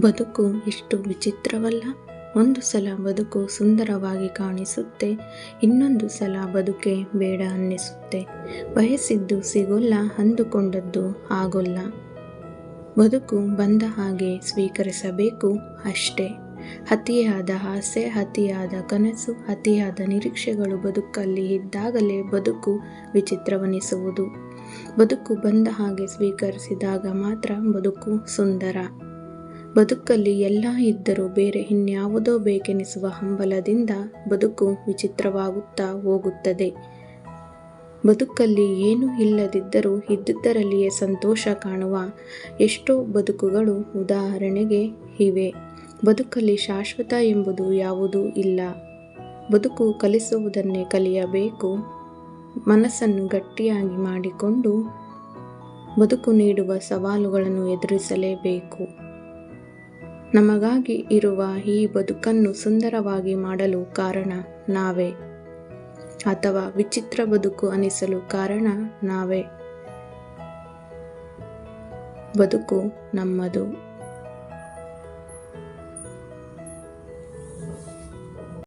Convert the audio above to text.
ಬದುಕು ಎಷ್ಟು ವಿಚಿತ್ರವಲ್ಲ. ಒಂದು ಸಲ ಬದುಕು ಸುಂದರವಾಗಿ ಕಾಣಿಸುತ್ತೆ, ಇನ್ನೊಂದು ಸಲ ಬದುಕೆ ಬೇಡ ಅನ್ನಿಸುತ್ತೆ. ಬಯಸಿದ್ದು ಸಿಗೋಲ್ಲ, ಅಂದುಕೊಂಡದ್ದು ಆಗೋಲ್ಲ. ಬದುಕು ಬಂದ ಹಾಗೆ ಸ್ವೀಕರಿಸಬೇಕು ಅಷ್ಟೇ. ಅತಿಯಾದ ಆಸೆ, ಅತಿಯಾದ ಕನಸು, ಅತಿಯಾದ ನಿರೀಕ್ಷೆಗಳು ಬದುಕಲ್ಲಿ ಇದ್ದಾಗಲೇ ಬದುಕು ವಿಚಿತ್ರವನಿಸುವುದು. ಬದುಕು ಬಂದ ಹಾಗೆ ಸ್ವೀಕರಿಸಿದಾಗ ಮಾತ್ರ ಬದುಕು ಸುಂದರ. ಬದುಕಲ್ಲಿ ಎಲ್ಲ ಇದ್ದರೂ ಬೇರೆ ಇನ್ಯಾವುದೋ ಬೇಕೆನಿಸುವ ಹಂಬಲದಿಂದ ಬದುಕು ವಿಚಿತ್ರವಾಗುತ್ತಾ ಹೋಗುತ್ತದೆ. ಬದುಕಲ್ಲಿ ಏನೂ ಇಲ್ಲದಿದ್ದರೂ ಇದ್ದುದರಲ್ಲಿಯೇ ಸಂತೋಷ ಕಾಣುವ ಎಷ್ಟೋ ಬದುಕುಗಳು ಉದಾಹರಣೆಗೆ ಇವೆ. ಬದುಕಲ್ಲಿ ಶಾಶ್ವತ ಎಂಬುದು ಯಾವುದೂ ಇಲ್ಲ. ಬದುಕು ಕಲಿಸುವುದನ್ನೇ ಕಲಿಯಬೇಕು. ಮನಸ್ಸನ್ನು ಗಟ್ಟಿಯಾಗಿ ಮಾಡಿಕೊಂಡು ಬದುಕು ನೀಡುವ ಸವಾಲುಗಳನ್ನು ಎದುರಿಸಲೇಬೇಕು. ನಮಗಾಗಿ ಇರುವ ಈ ಬದುಕನ್ನು ಸುಂದರವಾಗಿ ಮಾಡಲು ಕಾರಣ ನಾವೇ. ಅಥವಾ ವಿಚಿತ್ರ ಬದುಕು ಅನಿಸಲು ಕಾರಣ ನಾವೇ. ಬದುಕು ನಮ್ಮದು.